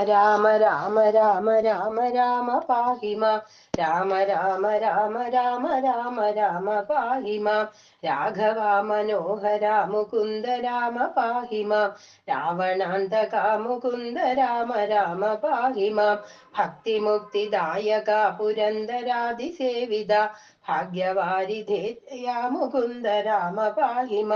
രാമ രാമ രാമ രാമ രാമ പാഹിമ. രാമ രാമ രാമ രാമ രാമ രാമ പാഹിമ. രാഘവ മനോഹര മുകുന്ദ രാമ പാഹിമ. രാവണാന്തക മുകുന്ദ രാമ രാമ പാഹിമ. ഭക്തിമുക്തിദായക പുരന്ദരാതിസേവിത. ഭാഗ്യവാരിധേയ മുകുന്ദ രാമ പാഹിമ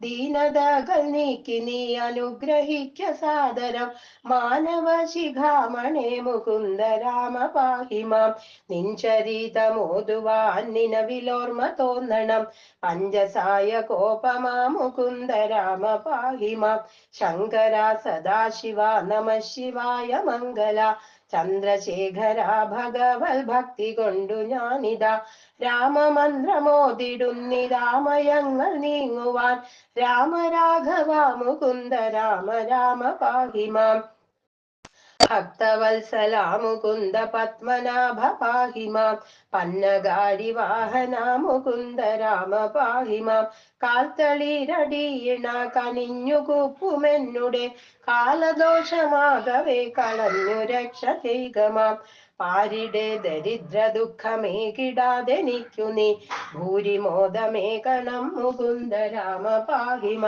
ദീനതകൾ നീക്കി നീ അനുഗ്രഹിക്ക സാദരം. മാനവ ശിഖാമണേ മുകുന്ദ രാമ പാഹിമാം നിൻചരിതമോതുവാൻ നിലവിലോർമ്മ തോന്നണം. പഞ്ചസായ കോപമാ മുകുന്ദ രാമ ശങ്കര സദാശിവ നമ ശിവായ മംഗല. ചന്ദ്രശേഖര ഭഗവൽ ഭക്തി കൊണ്ടു ഞാനിതാ. രാമമന്ത്രമോതിടുന്നി രാമയങ്ങൾ നീങ്ങുവാൻ രാമരാഘവ മുകുന്ദ രാമ രാമ പാഹിമാം ഭക്തവത്സല മുകുന്ദ പത്മനാഭ പാഹിമാം പന്നഗാരി വാഹന മുകുന്ദ രാമ പാഹിമാം കാൽത്തളിരടിയിണ കനിഞ്ഞു കൂപ്പുമെന്നുടെ കാലദോഷമാകവേ കളഞ്ഞു രക്ഷ ചെയ്യുകമാം പാരിടെ ദരിദ്ര ദുഃഖമേകിടാതെ നിൽക്കു നീ ഭൂരിമോദമേകണം മുകുന്ദ രാമ പാഹിമ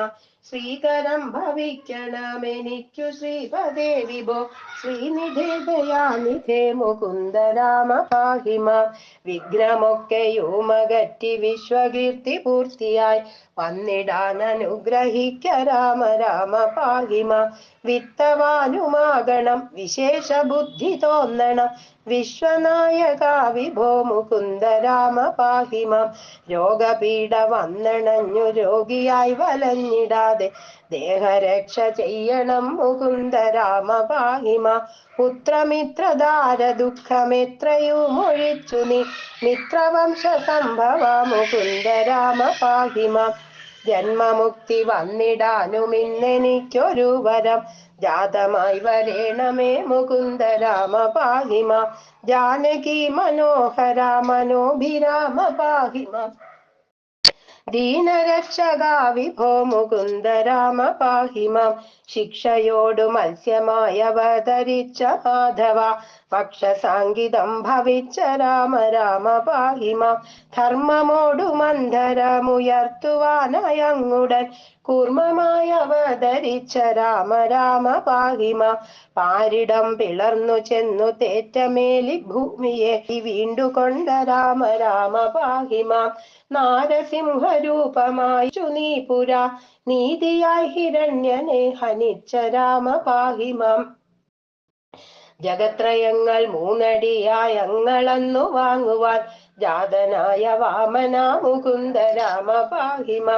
ശ്രീകരം ഭവിക്കണമെനിക്കു ശ്രീപദേ വിഭോ. ശ്രീനിധി ദയാനിധേ മുകുന്ദ രാമ പാഹിമ. വിഘ്നമൊക്കെയുമകറ്റി വിശ്വകീർത്തി പൂർത്തിയായി. വന്നിടാൻ അനുഗ്രഹിക്ക രാമ രാമ പാഹിമ. വിത്തവാനുമാകണം വിശേഷ ബുദ്ധി തോന്നണം. വിശ്വനായക വിഭോ മുകുന്ദ രാമ പാഹിമ. രോഗപീഠ വന്നണഞ്ഞു രോഗിയായി വലഞ്ഞിടാതെ ദേഹരക്ഷ ചെയ്യണം മുകുന്ദ രാമ പാഹിമ പുത്രമിത്രധാര ദുഃഖമെത്രയും ഒഴിച്ചു നീ? മിത്രവംശ സംഭവ മുകുന്ദ രാമ പാഹിമ ജന്മമുക്തി വന്നിടാനും ഇന്നെനിക്കൊരു വരം. ജാതമായി വരേണമേ മുകുന്ദ രാമ പാഹിമ ജാനകി മനോഹര മനോഭിരാമ പാഹിമ ദീനരക്ഷക വിഭോ മുകുന്ദ രാമ പാഹിമാം ശിക്ഷയോടു മത്സ്യമായ അവതരിച്ച മാധവ. പക്ഷസാങ്കിതം ഭവിച്ച രാമ രാമ പാഹിമ. ധർമ്മമോടു മന്ധരമുയർത്തുവാനയങ്ങുടൻ കൂർമ്മമായി അവതരിച്ച രാമ രാമ പാഹിമ. പാരിടം പിളർന്നു ചെന്നു തേറ്റമേലി ഭൂമിയെ. വീണ്ടുകൊണ്ട രാമ രാമ പാഹിമ. നാരസിംഹരൂപമായി ചുനീപുര. നീതിയായി ഹിരണ്യനെ ഹനിച്ച രാമ പാഹിമാം. ജഗത്രയങ്ങൾ മൂന്നടിയായി അങ്ങളന്നു വാങ്ങുവാൻ ജാതനായ വാമന മുകുന്ദ രാമ പാഹിമ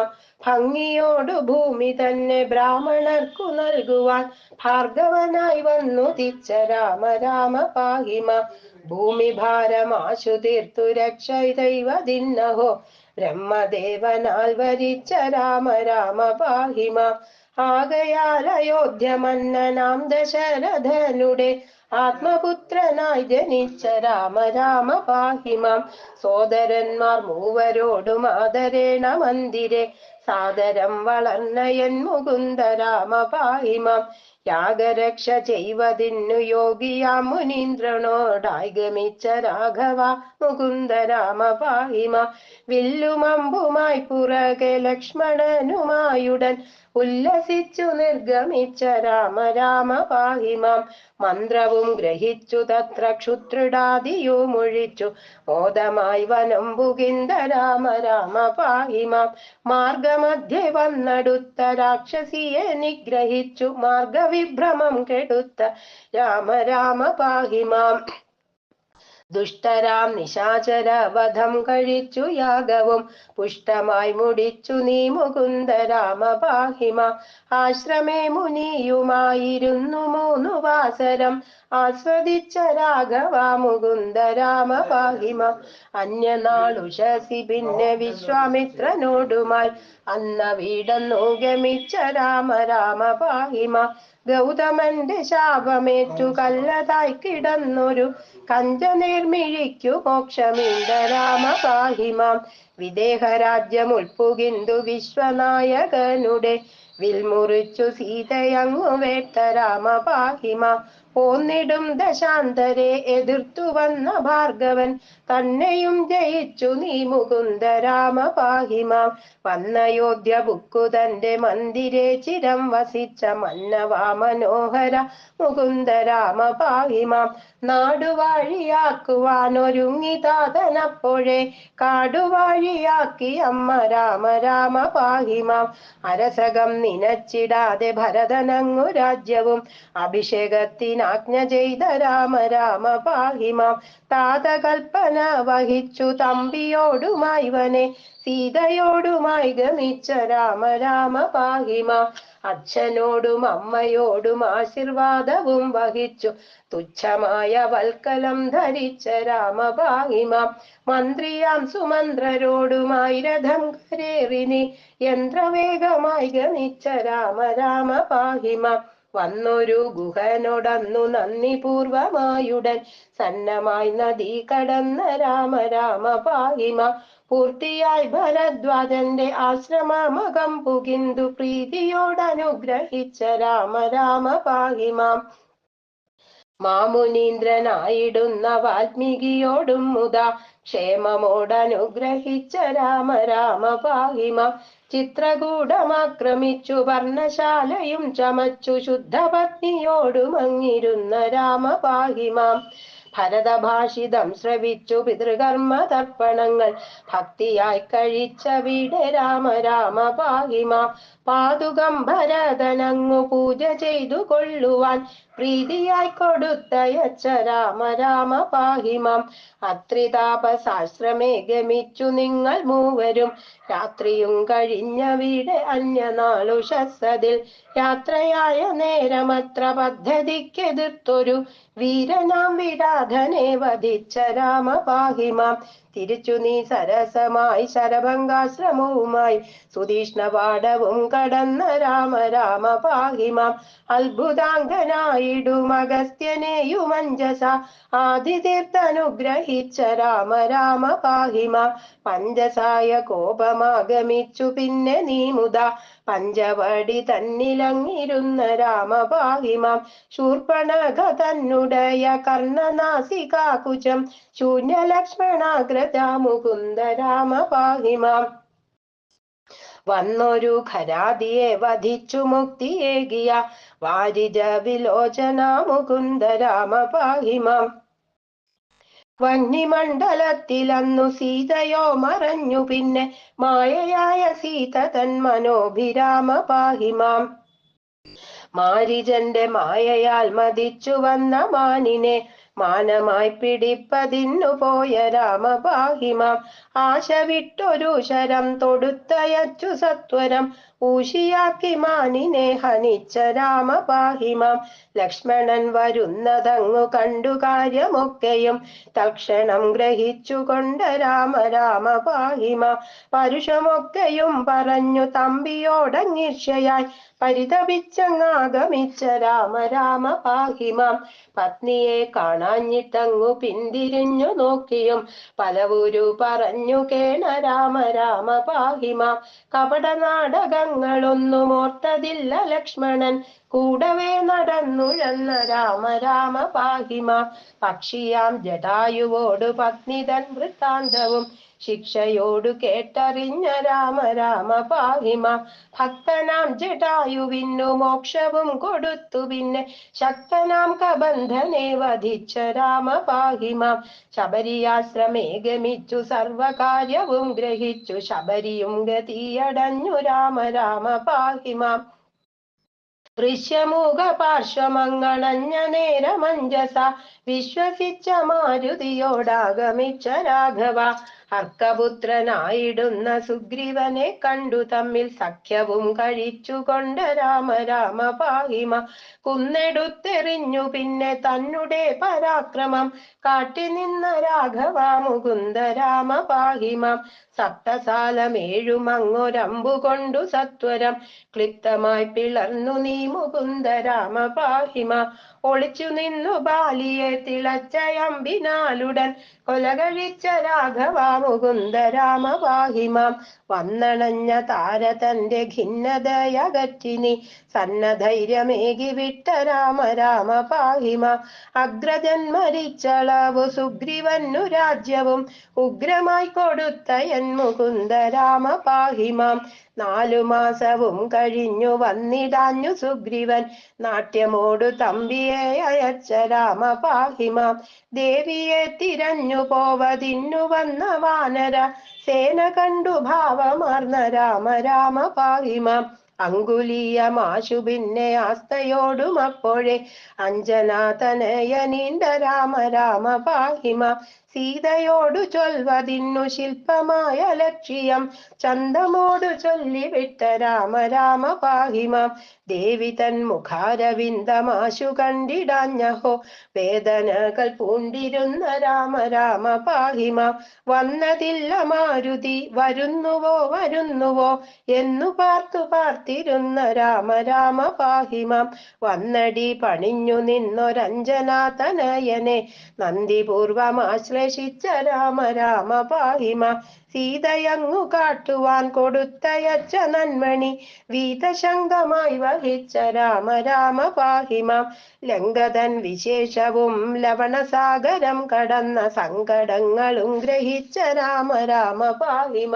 ഭംഗിയോടു ഭൂമി തന്നെ ബ്രാഹ്മണർക്കു നൽകുവാൻ ഭാർഗവനായി വന്നു തിച്ച രാമ രാമ പാഹിമ ഭൂമി ഭാരമാശു തീർത്തു രക്ഷ ദൈവദിന്നഹോ ബ്രഹ്മദേവനാൽ വരിച്ച രാമ രാമ പാഹിമ ആകയാൽ അയോധ്യ മന്നനാം ദശരഥനുടെ ആത്മപുത്രനായി ജനിച്ച രാമ രാമ പാഹിമാം. സോദരന്മാർ മൂവരോടും ആദരേണ മന്ദിരെ. സാദരം വളർന്നയൻ മുകുന്ദ രാമ പാഹിമാം. യാഗരക്ഷ ചെയ്വതിന്നു യോഗിയാ മുനീന്ദ്രനോടായി ഗമിച്ച രാഘവ മുകുന്ദ രാമ പാഹിമ വില്ലുമമ്പുമായി പുറകെ ലക്ഷ്മണനുമായുടൻ ഉല്ലസിച്ചു നിർഗമിച്ച രാമ രാമ പാഹിമാം മന്ത്രവും ഗ്രഹിച്ചു തത്ര ക്ഷുത്രിടാതിയോ മൊഴിച്ചു. മോദമായി വനം പുകിന്ദ രാമ രാമ പാഹിമാം മാർഗമധ്യേ വന്നടുത്ത രാക്ഷസിയെ നിഗ്രഹിച്ചു. മാർഗവിഭ്രമം കെടുത്ത രാമ രാമ പാഹിമാം ദുഷ്ടരാം നിശാചര വധം കഴിച്ചു യാഗവും പുഷ്ടമായി മുടിച്ചു നീ മുകുന്ദ രാമ പാഹിമ ആശ്രമേ മുനിയുമായിരുന്നു മൂന്നു വാസരം. ആസ്വദിച്ച രാഘവ മുകുന്ദ രാമ പാഹിമ അന്യനാളുഷസി പിന്നെ വിശ്വാമിത്രനോടുമായി അന്ന വീടന്നു ഗമിച്ച രാമ രാമ പാഹിമ ഗൗതമന്റെ ശാപമേറ്റു കല്ലതായി കിടന്നൊരു കഞ്ചനേർമിഴിക്കു മോക്ഷമീണ്ട രാമപാഹിമാം വിദേഹരാജ്യം ഉൾപ്പുകിന്ദു വിശ്വനായകനുടെ വിൽമുറിച്ചു സീതയങ്ങു വേട്ട രാമ പാഹിമ പോന്നിടും ദശാന്തരെ എതിർത്തു വന്ന ഭാർഗവൻ. തന്നെയും ജയിച്ചു നീ മുകുന്ദ രാമ പാഹിമാം വന്നയോധ്യ ബുക്കു തന്റെ മന്ദിരെ ചിരം വസിച്ച മന്നവാ മനോഹര മുകുന്ദ രാമ പാഹിമാം നാടുവാഴിയാക്കുവാനൊരുങ്ങി താതനപ്പോഴേ കാടുവാഴിയാക്കി അമ്മ രാമ രാമ പാഹിമാം അരസകം നിനച്ചിടാതെ ഭരതനങ്ങു രാജ്യവും. അഭിഷേകത്തിനാജ്ഞ ചെയ്ത രാമ രാമ പാഹിമാം. താതകൽപ്പന വഹിച്ചു തമ്പിയോടുമായി വനെ സീതയോടുമായി ഗമിച്ച രാമ രാമ പാഹിമാം. അച്ഛനോടും അമ്മയോടും ആശീർവാദവും വഹിച്ചു. തുച്ഛമായ വൽക്കലം ധരിച്ച രാമപാഹിമാം മന്ത്രിയാം സുമന്ത്രരോടുമായി രഥം കരേറിനി. യന്ത്രവേഗമായി ഗമിച്ച രാമ രാമ പാഹിമാം. വന്നൊരു ഗുഹനോടന്നു നന്ദി പൂർവമായുടൻ സന്നമായി നദി കടന്ന രാമ രാമ പാഹിമ. പൂർത്തിയായി ഭരദ്വാജന്റെ ആശ്രമമകം പുകിന്തു പ്രീതിയോടനുഗ്രഹിച്ച രാമ രാമ പാഹിമാം. മാമുനീന്ദ്രനായിടുന്ന വാൽമീകിയോടും മുത ക്ഷേമമോടനുഗ്രഹിച്ച രാമ രാമ പാഹിമ ചിത്രകൂടമാക്രമിച്ചു വർണശാലയും ചമച്ചു ശുദ്ധപത്നിയോടും അങ്ങിരുന്ന രാമ പാഹിമാം ഭരതഭാഷിതം ശ്രവിച്ചു പിതൃകർമ്മ തർപ്പണങ്ങൾ ഭക്തിയായി കഴിച്ച വീട് രാമ രാമ പാഹിമ പാതുകം ഭരതനങ്ങു പൂജ ചെയ്തു കൊള്ളുവാൻ പ്രീതിയായി കൊടുത്തയച്ച രാമ രാമ പാഹിമം അത്രിതാപസാശ്രമേ ഗമിച്ചു നിങ്ങൾ മൂവരും. രാത്രിയും കഴിഞ്ഞ വീട് അന്യനാളുഷസതിൽ യാത്രയായ നേരമത്ര പദ്ധതിക്കെതിർത്തൊരു വീരനാം വിരാധനെ വധിച്ച രാമ പാഹിമാം തിരിച്ചു നീ സരസമായി ശരഭംഗാശ്രമവുമായി സുതീഷ്ണപാഠവും കടന്ന രാമ രാമ പാഹിമാം അത്ഭുതാംഗനായിടും അഗസ്ത്യനെയും അഞ്ജസ ആദിതീർത്ഥനുഗ്രഹിച്ച രാമ രാമ പാഹിമാം പഞ്ചസായ കോപമാഗമിച്ചു പിന്നെ നീ മുത പഞ്ചവടി തന്നിലങ്ങിരുന്ന രാമ പാഹിമാം ശൂർപ്പണക തന്നുടയ കർണനാസികാകുചം ശൂന്യലക്ഷ്മണാഗ്രത മുകുന്ദ രാമപാഹിമാം വന്നൊരു ഖരാതിയെ വധിച്ചു മുക്തിയേകിയ വാരിജ വിലോചന മുകുന്ദ വന്നിമണ്ഡലത്തിൽ വന്യമണ്ഡലത്തിലന്നു സീതയോ മറഞ്ഞു പിന്നെ മായയായ സീത തൻ മനോഭിരാമ പാഹിമാം മാരിജന്റെ മായയാൽ മതിച്ചു വന്ന മാനിനെ മാനമായി പിടിപ്പതിന്നു പോയ രാമപാഹിമാം ആശ വിട്ടൊരു ശരം തൊടുത്തയച്ചു സത്വരം. ഊഷിയാക്കി മാനിനെ ഹനിച്ച രാമപാഹിമാം. ലക്ഷ്മണൻ വരുന്നതങ്ങു കണ്ടു കാര്യമൊക്കെയും. തക്ഷണം ഗ്രഹിച്ചുകൊണ്ട് രാമ രാമ പാഹിമ പരുഷമൊക്കെയും പറഞ്ഞു തമ്പിയോടങ്ങിർഷയായി പരിതപിച്ചങ്ങാഗമിച്ച രാമ രാമ പാഹിമാം പത്നിയെ കാണാഞ്ഞിട്ടങ്ങു പിന്തിരിഞ്ഞു നോക്കിയും പലവുരു പറഞ്ഞു കേണ രാമ രാമ പാഹിമാം നാടകങ്ങളൊന്നും ഓർത്തതില്ല ലക്ഷ്മണൻ. കൂടവേ നടന്നുഴന്ന രാമ രാമ പാഹിമ. പക്ഷിയാം ജടായുവോട് പത്നിതൻ വൃത്താന്തവും. ശിക്ഷയോടു കേട്ടറിഞ്ഞ രാമ രാമ പാഹിമ. ഭക്തനാം ജടായുവിന്നു മോക്ഷവും കൊടുത്തു പിന്നെ. ശക്തനാം കബന്ധനെ വധിച്ച രാമ പാഹിമ. ശബരിയാശ്രമേ ഗമിച്ചു സർവകാര്യവും ഗ്രഹിച്ചു. ശബരിയും ഗതിയടഞ്ഞു രാമ രാമ പാഹിമ. ദൃശ്യമൂക പാർശ്വമങ്ങളഞ്ഞ നേരമഞ്ജസ. വിശ്വസിച്ച മാരുതിയോടാഗമിച്ച രാഘവ. അർക്കപുത്രനായിടുന്ന സുഗ്രീവനെ കണ്ടു തമ്മിൽ സഖ്യവും കഴിച്ചുകൊണ്ട് രാമ രാമ പാഹിമ കുന്നെടുത്തെറിഞ്ഞു. പിന്നെ തന്നുടെ പരാക്രമം കാട്ടി നിന്ന രാഘവ മുകുന്ദ രാമ പാഹിമ സപ്തസാലമേഴുമങ്ങൊരമ്പു കൊണ്ടു സത്വരം ക്ലിപ്തമായി പിളർന്നു നീ മുകുന്ദ രാമ പാഹിമ ഒളിച്ചു നിന്നു ബാലിയെ തിളച്ചയമ്പിനാലുടൻ കൊലകഴിച്ച രാഘവ മുകുന്ദ രാമ പാഹിമാം വന്നണഞ്ഞ താര തന്റെ ഖിന്നതയകറ്റിനി. സന്നധൈര്യമേകി വിട്ട രാമ രാമ പാഹിമ അഗ്രജൻ മരിച്ചളവു സുഗ്രീവന്നു രാജ്യവും. ഉഗ്രമായി കൊടുത്ത എൻ മുകുന്ദ രാമ പാഹിമാം നാലു മാസവും കഴിഞ്ഞു വന്നിടാഞ്ഞു സുഗ്രീവൻ. നാട്യമോടു തമ്പിയെ അയച്ച രാമ പാഹിമാം ദേവിയെ തിരഞ്ഞു പോവതിന്നു വന്ന വാനര. സേന കണ്ടു ഭാവമാർന്ന രാമ രാമ പാഹിമാം അങ്കുലീയമാശു പിന്നെ ആസ്തയോടും അപ്പോഴേ നീണ്ട രാമ രാമ പാഹിമ സീതയോടു ചൊൽവതിന്നു ശില്പമായ ലക്ഷ്യം. ചന്തമോടു ചൊല്ലിവിട്ട രാമ രാമ പാഹിമ. ദേവി തൻ മുഖാരവിന്ദമാശു കണ്ടിടാഞ്ഞഹോ വേദനകൾ പൂണ്ടിരുന്ന രാമ രാമ പാഹിമ. വന്നതില്ല മാരുതി വരുന്നുവോ വരുന്നുവോ എന്നു പാർത്തു പാർത്തിരുന്ന രാമ രാമ പാഹിമ. വന്നടി പണിഞ്ഞു നിന്നൊരഞ്ജനാതനയനെ. നന്ദിപൂർവമാശ്ലേഷിച്ച രാമ രാമ പാഹിമ. സീതയങ്ങു കാട്ടുവാൻ കൊടുത്തയച്ച നന്മണി വീതശങ്കമായി വഹിച്ച രാമ രാമ പാഹിമ. ലങ്കതൻ വിശേഷവും ലവണസാഗരം കടന്ന സങ്കടങ്ങളും ഗ്രഹിച്ച രാമ രാമ പാഹിമ.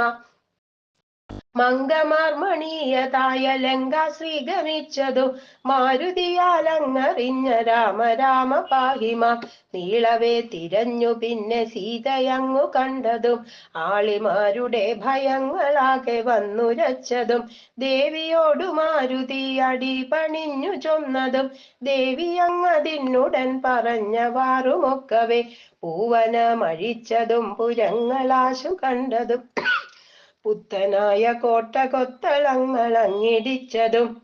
മംഗമാർമണീയതായ ലങ്ക ശ്രീഗമിച്ചതു മാരുതിയാലങ്ങറിഞ്ഞ രാമ രാമ പാഹിമ. നീളവേ തിരഞ്ഞു പിന്നെ സീതയങ്ങു കണ്ടതും. ആളിമാരുടെ ഭയങ്ങളാകെ വന്നുരച്ചതും. ദേവിയോടു മാരുതി അടി പണിഞ്ഞു ചൊന്നതും. ദേവി അങ്ങതിനുടൻ പറഞ്ഞവാറുമൊക്കവേ പൂവനമഴിച്ചതും പുരങ്ങളാശു കണ്ടതും. പുത്തനായ കോട്ട കൊത്തളങ്ങളങ്ങിടിച്ചതും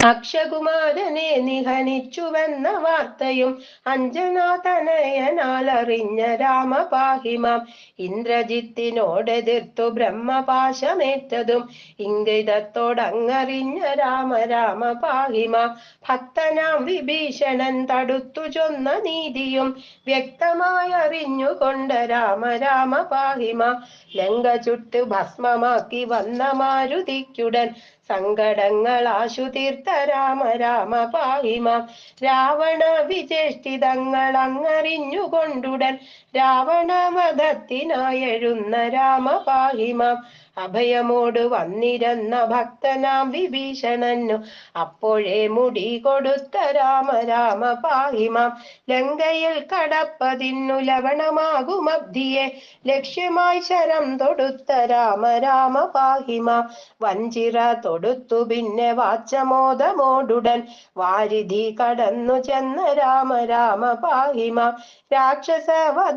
അക്ഷകുമാരനെ നിഹനിച്ചുവെന്ന വാർത്തയും അഞ്ജനാ തനയനാൽ അറിഞ്ഞ രാമപാഹിമാം ഇന്ദ്രജിത്തിനോടെതിർത്തു ബ്രഹ്മപാശമേറ്റതും ഇംഗിതത്തോടങ്ങറിഞ്ഞ രാമ രാമ പാഹിമാം ഭക്തനാം വിഭീഷണൻ തടുത്തു ചൊന്ന നീതിയും വ്യക്തമായി അറിഞ്ഞുകൊണ്ട് രാമ രാമ പാഹിമാം ലങ്ക ചുട്ടു ഭസ്മമാക്കി വന്ന മാരുതിക്കുടൻ സങ്കടങ്ങൾ ആശുതീർത്ത രാമ രാമ പായിമാം രാവണ വിചേഷ്ടിതങ്ങൾ അങ്ങറിഞ്ഞുകൊണ്ടുടൻ രാവണവധത്തിനായെഴുന്ന രാമ പാഹിമാം അഭയമോട് വന്നിരുന്ന ഭക്തനാം വിഭീഷണനു അപ്പോഴേ മുടി കൊടുത്ത രാമ രാമ പാഹിമാം ലങ്കയിൽ കടപ്പതിന്നു ലവണമാകും അബ്ധിയെ ലക്ഷ്യമായി ശരം തൊടുത്ത രാമ രാമ പാഹിമാം വഞ്ചിറ തൊടുത്തു പിന്നെ വാച്ചമോദമോടുടൻ വാരിധി കടന്നു ചെന്ന രാമ രാമ പാഹിമാം രാക്ഷസ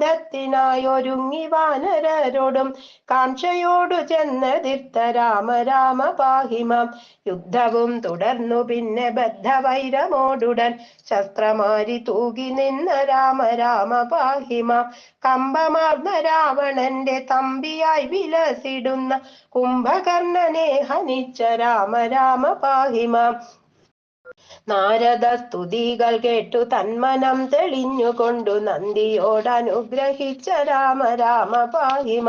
വധത്തിനായൊരുങ്ങി വാനരരോടും കാംക്ഷയോടു ചെന്നതിർത്ത രാമ രാമ പാഹിമാം യുദ്ധവും തുടർന്നു പിന്നെ ബദ്ധവൈരമോടുടൻ ശസ്ത്രമാരി തൂകി നിന്ന രാമ രാമ പാഹിമാം കമ്പമാർന്ന രാവണന്റെ തമ്പിയായി വിലസിടുന്ന കുംഭകർണനെ ഹനിച്ച രാമ രാമ പാഹിമാം നാരദ സ്തുതികൾ കേട്ടു തന്മനം തെളിഞ്ഞുകൊണ്ടു നന്ദിയോടനുഗ്രഹിച്ച രാമ രാമ പാഹിമ.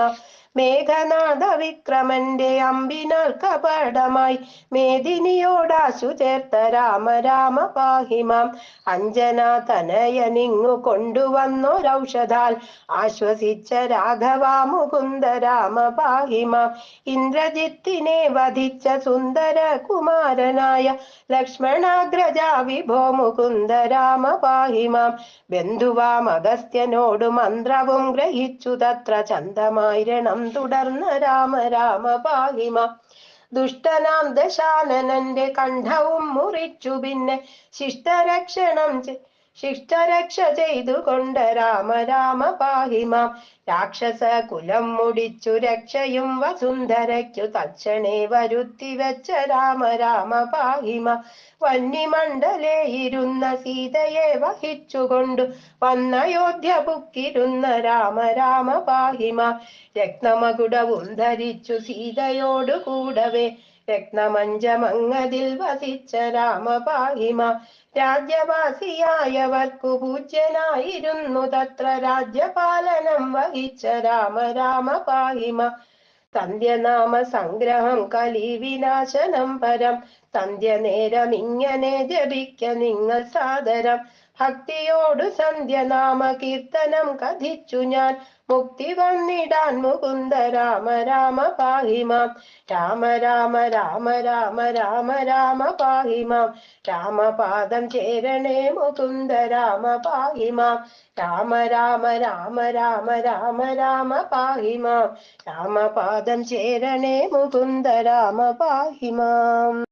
മേഘനാഥ വിക്രമന്റെ അമ്പിനാൽ കപടമായി മേദിനിയോടാശു ചേർത്ത രാമ രാമ പാഹിമാം. അഞ്ജന തനയനിങ്ങു കൊണ്ടുവന്നൊരൗഷധാൽ ആശ്വസിച്ച രാഘവ മുകുന്ദ രാമ പാഹിമാം. ഇന്ദ്രജിത്തിനെ വധിച്ച സുന്ദര കുമാരനായ ലക്ഷ്മണാഗ്രജ വിഭോ മുകുന്ദ രാമ പാഹിമാം. ബന്ധുവാം അഗസ്ത്യനോട് മന്ത്രവും ഗ്രഹിച്ചു തത്ര ചന്തമായിരണം. തുടർന്ന രാമ രാമ പാഹിമ ദുഷ്ടനാം ദശാനനന്റെ കണ്ഠവും മുറിച്ചു പിന്നെ ശിഷ്ടരക്ഷണം ശിഷ്ടരക്ഷ ചെയ്തുകൊണ്ട് രാമ രാമ പാഹിമാം രാക്ഷസ കുലം മുടിച്ചു രക്ഷയും വസുന്ധരയ്ക്കു തക്ഷണേ വരുത്തി വെച്ച രാമ രാമ പാഹിമ വന്യമണ്ഡലേ ഇരുന്ന സീതയെ വഹിച്ചുകൊണ്ടു വന്നയോധ്യ പുക്കിരുന്ന രാമ രാമ പാഹിമ രത്നമകുടവും ധരിച്ചു സീതയോടു കൂടവേ രത്നമഞ്ചമങ്ങതിൽ വസിച്ച രാമപാഹിമ. രാജ്യവാസിയായവർക്കു പൂജ്യനായിരുന്നു തത്ര രാജ്യപാലനം വഹിച്ച രാമ രാമ പാഹിമ സന്ധ്യനാമ സംഗ്രഹം കലി വിനാശനം പരം. സന്ധ്യ നേരം ഇങ്ങനെ ജപിക്ക നിങ്ങൾ സാദരം. ഭക്തിയോടു സന്ധ്യനാമ കീർത്തനം കഥിച്ചു ഞാൻ മുക്തി വന്നിടാൻ മുകുന്ദ രാമ രാമ പാഹിമാം രാമ രാമ രാമ രാമ രാമ രാമ പാഹിമാം രാമപാദം ചേരണേ മുകുന്ദ രാമ പാഹിമാം രാമ രാമ രാമ രാമ രാമ രാമ പാഹിമാം രാമപാദം ചേരണേ മുകുന്ദ രാമ പാഹിമാം